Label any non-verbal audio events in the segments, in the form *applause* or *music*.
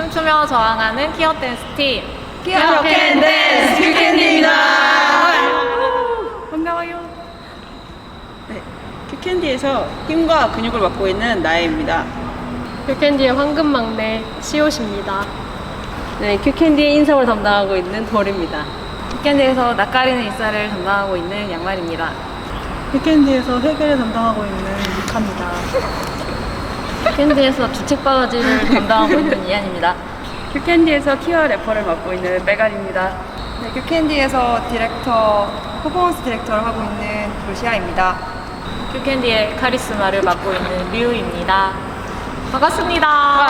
춤추며 저항하는 키어 댄스 팀. 키어 캔 댄스 큐캔디입니다. 반가워요. 네, 큐캔디에서 힘과 근육을 맡고 있는 나혜입니다. 뷰캔디의 황금 막내 시옷입니다. 네, 큐캔디의 인성을 담당하고 있는 돌입니다. 캔디에서 낯가리는 입사를 담당하고 있는 양말입니다. 큐캔디에서 세계를 담당하고 있는 미카입니다. 캔디에서 주책 바가지를 담당하고 있는 이한입니다. 큐캔디에서 키와 래퍼를 맡고 있는 메갈입니다. 네, 큐캔디에서 디렉터, 퍼포먼스 디렉터를 하고 있는 조시아입니다. 큐캔디의 카리스마를 맡고 있는 류입니다. 반갑습니다.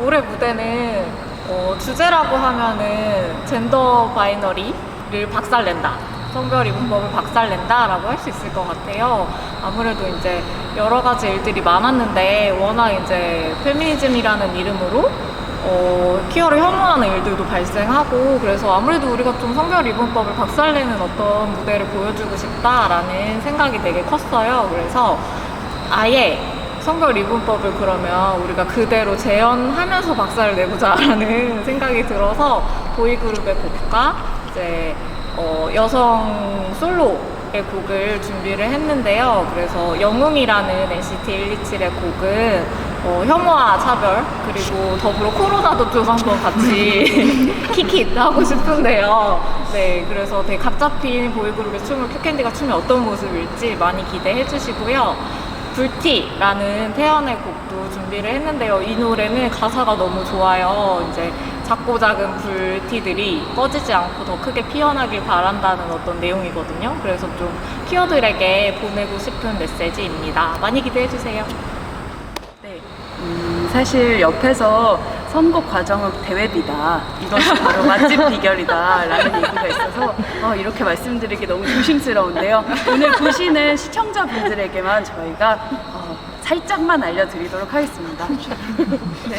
올해 무대는 어, 주제라고 하면은 젠더 바이너리를 박살낸다. 성별 이분법을 박살낸다라고 할 수 있을 것 같아요. 아무래도 이제 여러 가지 일들이 많았는데 워낙 이제 페미니즘이라는 이름으로 어, 키어를 혐오하는 일들도 발생하고 그래서 아무래도 우리가 좀 성별 이분법을 박살내는 어떤 무대를 보여주고 싶다라는 생각이 되게 컸어요. 그래서 아예 성별 이분법을 그러면 우리가 그대로 재현하면서 박살을 내보자라는 *laughs* 생각이 들어서 보이그룹의 곡과 이제 어, 여성 솔로의 곡을 준비를 했는데요. 그래서 영웅이라는 NCT 127의 곡은 어, 혐오와 차별 그리고 더불어 코로나도 좀 한번 같이 *laughs* 킥킷 하고 싶은데요. 네, 그래서 되게 각 잡힌 보이그룹의 춤을 큐캔디가 추면 어떤 모습일지 많이 기대해 주시고요. 불티라는 태연의 곡도 준비를 했는데요. 이 노래는 가사가 너무 좋아요. 이제 작고 작은 불티들이 꺼지지 않고 더 크게 피어나길 바란다는 어떤 내용이거든요. 그래서 좀 키어들에게 보내고 싶은 메시지입니다. 많이 기대해 주세요. 네, 음, 사실 옆에서 선곡 과정은 대회비다. 이것이 바로 맛집 비결이다. 라는 얘기가 있어서 어, 이렇게 말씀드리기 너무 조심스러운데요. 오늘 보시는 시청자분들에게만 저희가 어, 살짝만 알려드리도록 하겠습니다. *laughs* 네.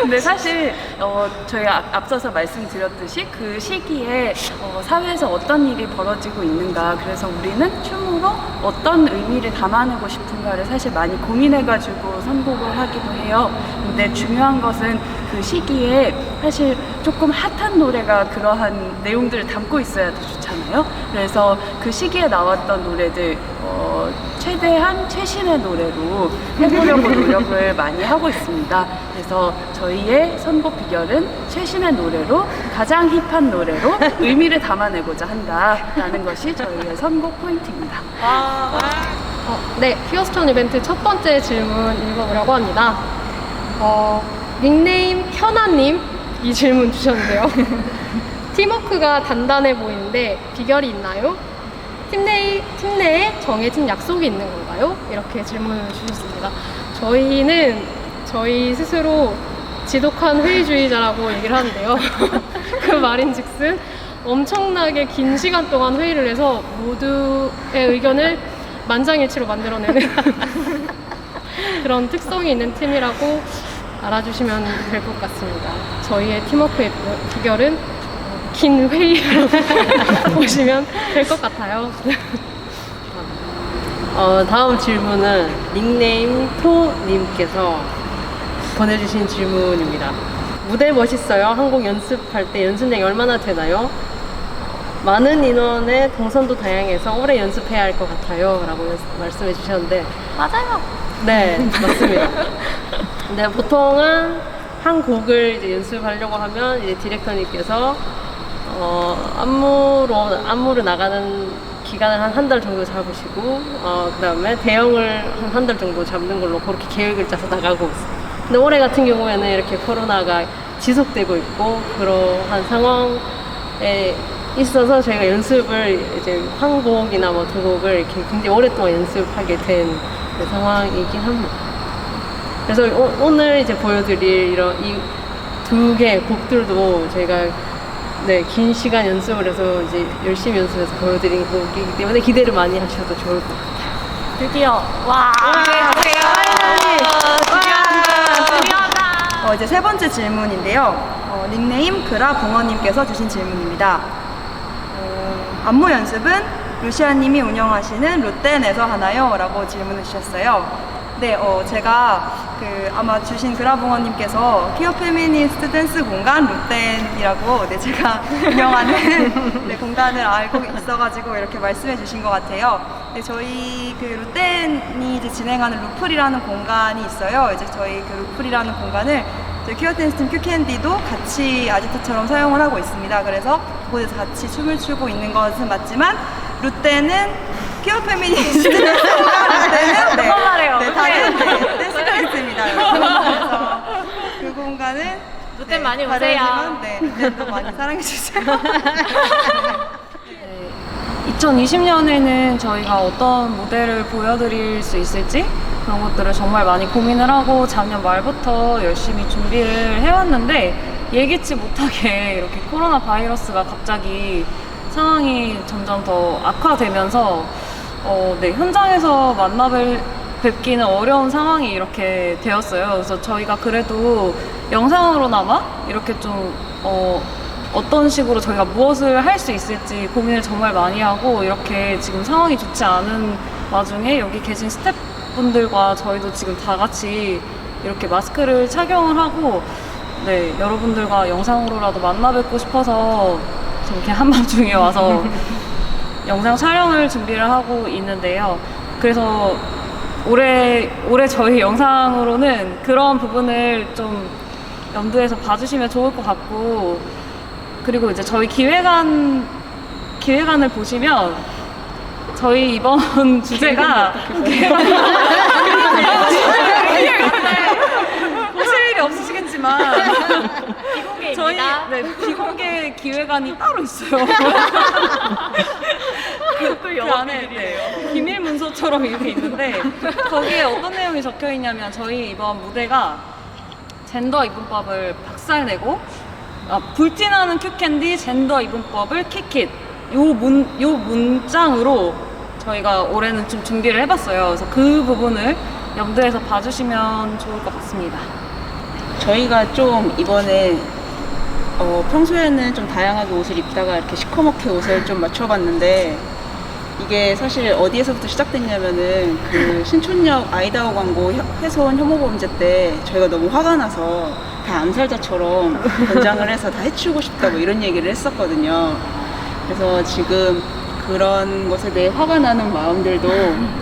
근데 사실 어, 저희가 앞- 앞서서 말씀드렸듯이 그 시기에 어, 사회에서 어떤 일이 벌어지고 있는가 그래서 우리는 춤으로 어떤 의미를 담아내고 싶은가를 사실 많이 고민해가지고 선곡을 하기도 해요. 근데 중요한 것은 그 시기에 사실 조금 핫한 노래가 그러한 내용들을 담고 있어야 더 좋잖아요. 그래서 그 시기에 나왔던 노래들 어, 최대한 최신의 노래로 해보려고 노력을 많이 하고 있습니다. 그래서 저희의 선곡 비결은 최신의 노래로 가장 힙한 노래로 의미를 담아내고자 한다라는 것이 저희의 선곡 포인트입니다. 어, 네, 히어스톤 이벤트 첫 번째 질문 읽어보려고 합니다. 어, 닉네임 현아님 이 질문 주셨는데요. *laughs* 팀워크가 단단해 보이는데 비결이 있나요? 팀, 내, 팀 내에 정해진 약속이 있는 건가요? 이렇게 질문을 주셨습니다. 저희는 저희 스스로 지독한 회의주의자라고 얘기를 하는데요. *laughs* 그 말인 즉슨 엄청나게 긴 시간 동안 회의를 해서 모두의 의견을 만장일치로 만들어내는 *laughs* 그런 특성이 있는 팀이라고 알아주시면 될 것 같습니다. 저희의 팀워크의 비결은 긴 회의로 *laughs* 보시면 될 것 같아요. 어, 다음 질문은 닉네임 토님께서 보내주신 질문입니다. 무대 멋있어요. 한국 연습할 때 연습량이 얼마나 되나요? 많은 인원의 동선도 다양해서 오래 연습해야 할 것 같아요. 라고 말씀해 주셨는데 맞아요. 네, 맞습니다. 근데 보통은 한 곡을 이제 연습하려고 하면 이제 디렉터님께서 어, 안무로 안무를 나가는 기간을 한 한 달 정도 잡으시고 어, 그다음에 대형을 한 한 달 정도 잡는 걸로 그렇게 계획을 짜서 나가고 있어요. 근데 올해 같은 경우에는 이렇게 코로나가 지속되고 있고 그러한 상황에 있어서 저희가 연습을 이제 한 곡이나 뭐 두 곡을 이렇게 굉장히 오랫동안 연습하게 된그 상황이긴 합니다. 그래서 오, 늘 이제 보여드릴 이런 이 두 개의 곡들도 저희가 네, 긴 시간 연습을 해서 이제 열심히 연습해서 보여드린 곡이기 때문에 기대를 많이 하셔도 좋을 것 같아요. 드디어 와. 어, 이제 세 번째 질문인데요. 어, 닉네임 그라 붕어님께서 주신 질문입니다. 어, 안무 연습은 루시아님이 운영하시는 롯데넷에서 하나요? 라고 질문을 주셨어요. 네, 어, 제가 그 아마 주신 그라붕어님께서 퀴어 페미니스트 댄스 공간 루텐이라고 네, 제가 운영하는 네, 공간을 알고 있어가지고 이렇게 말씀해 주신 것 같아요. 네, 저희 그 루텐이 이제 진행하는 루플이라는 공간이 있어요. 이제 저희 그 루플이라는 공간을 저희 퀴어 댄스 팀 큐캔디도 같이 아지트처럼 사용을 하고 있습니다. 그래서 그곳에서 같이 춤을 추고 있는 것은 맞지만 루텐은 퀴어 페미니스트 댄스 공간 루텐은 네, 그만 말해요. 네, 다른 네, 댄스가 있습니다. 그래서 그 공간은 루텐 많이 오세요. 다르지만, 네, 루텐도 많이 사랑해 주세요. *laughs* 2020년에는 저희가 어떤 무대를 보여드릴 수 있을지 그런 것들을 정말 많이 고민을 하고 작년 말부터 열심히 준비를 해왔는데 예기치 못하게 이렇게 코로나 바이러스가 갑자기 상황이 점점 더 악화되면서 어, 네, 현장에서 만나 뵐, 뵙기는 어려운 상황이 이렇게 되었어요. 그래서 저희가 그래도 영상으로나마 이렇게 좀 어, 어떤 식으로 저희가 무엇을 할 수 있을지 고민을 정말 많이 하고 이렇게 지금 상황이 좋지 않은 와중에 여기 계신 스태프분들과 저희도 지금 다 같이 이렇게 마스크를 착용을 하고 네 여러분들과 영상으로라도 만나 뵙고 싶어서 저렇게 한밤중에 와서 *laughs* 영상 촬영을 준비를 하고 있는데요. 그래서 올해 올해 저희 영상으로는 그런 부분을 좀 염두에서 봐주시면 좋을 것 같고 그리고 이제 저희 기획안 기획안을 보시면 저희 이번 *laughs* 주제가 보실 *laughs* 일이 없으시겠지만 저희 비공개입니다. 네, 비공개 기획안이 따로 있어요. *laughs* 그, 그 안에 네, 비밀 문서처럼 이렇게 있는데 거기에 어떤 내용이 적혀 있냐면 저희 이번 무대가 젠더 이분법을 박살내고 아, 불티나는 큐캔디 젠더 이분법을 킥킷 요 문, 요 문장으로 저희가 올해는 좀 준비를 해봤어요. 그래서 그 부분을 염두에서 봐주시면 좋을 것 같습니다. 저희가 좀 이번에 어, 평소에는 좀 다양하게 옷을 입다가 이렇게 시커멓게 옷을 좀 맞춰봤는데 이게 사실 어디에서부터 시작됐냐면은 그 신촌역 아이다호 광고 혀- 훼손 혐오 범죄 때 저희가 너무 화가 나서 다 암살자처럼 *laughs* 권장을 해서 다 해치우고 싶다 뭐 이런 얘기를 했었거든요. 그래서 지금 그런 것에 대해 화가 나는 마음들도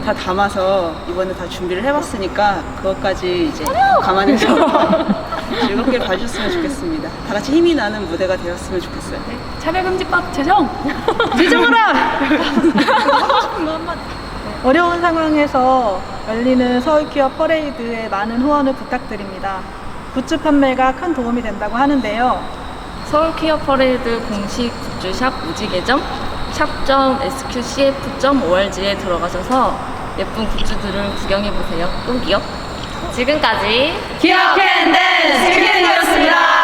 다 담아서 이번에 다 준비를 해봤으니까 그것까지 이제 감안해서 *laughs* 즐겁게 봐주셨으면 좋겠습니다. 다 같이 힘이 나는 무대가 되었으면 좋겠어요. 차별금지법 제정! *laughs* *laughs* 어려운 상황에서 열리는 서울 퀴어 퍼레이드에 많은 후원을 부탁드립니다. 굿즈 판매가 큰 도움이 된다고 하는데요. 서울 퀴어 퍼레이드 공식 굿즈샵 우지 계정 샵.sqcf.org에 들어가셔서 예쁜 굿즈들을 구경해 보세요. 꼭이요. 지금까지 Yeah, let me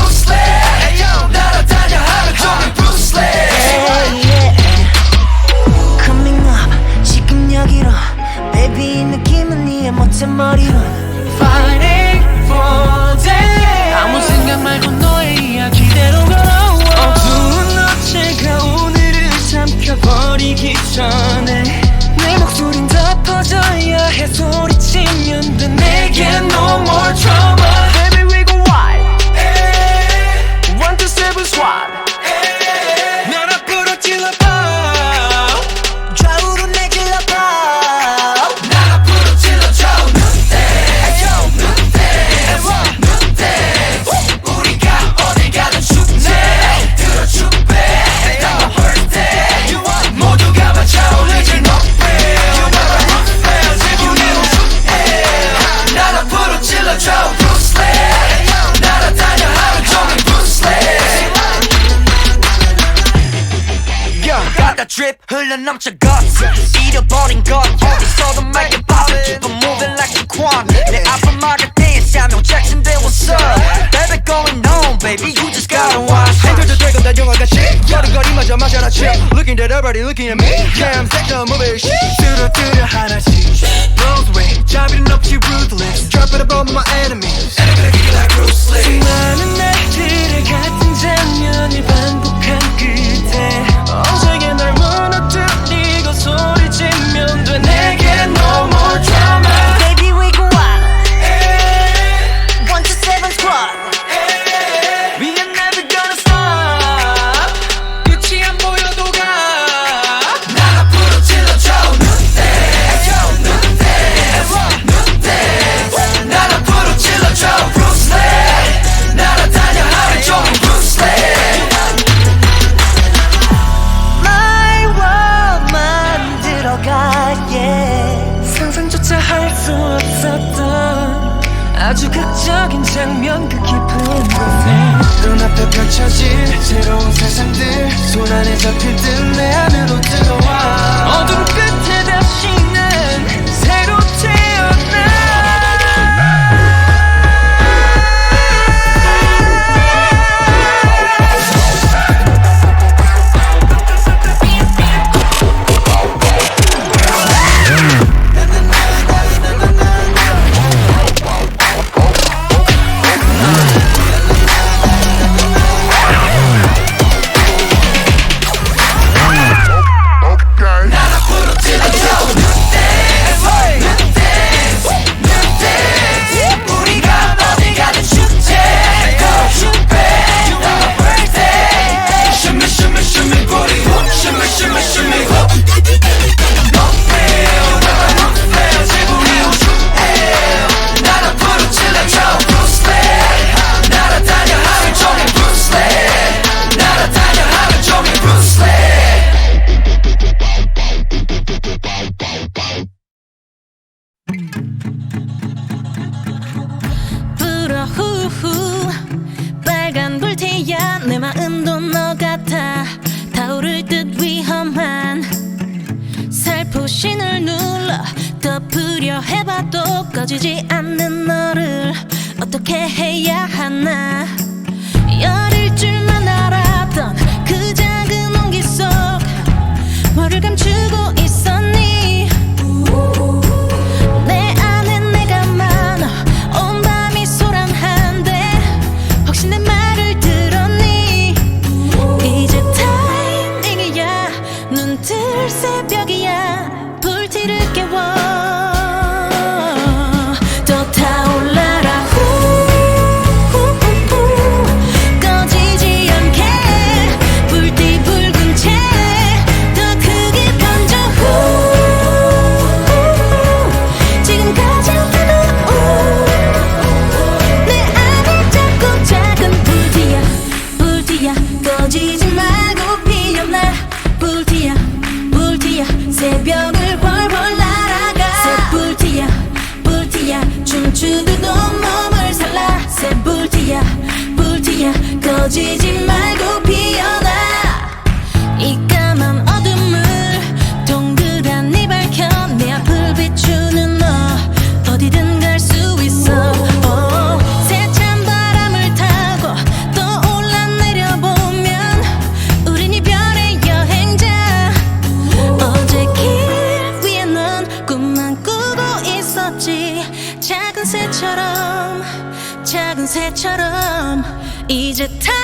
다 drip 흘러넘쳐 guts 잃어버린 것 어디서도 make it pop Keep on moving like a quan 내 앞을 막을 때엔 Jackson, 잭슨 they what's up. Baby going on baby you just gotta watch 해결도 되고 난 영화 같이 여름거리마저 마셔라 chill Looking at everybody looking at me. Yeah I'm sick of moving shit 뚜루뚜루 하나씩. Rose way 자비는 없지 ruthless. Drop it on my enemies. And I'm like Bruce Lee 신을 눌러 덮으려 해봐도 꺼지지 않는 너를 어떻게 해야 하나? 열일 줄만 알았던 그 작은 온기 속 뭐를 감추고 you tell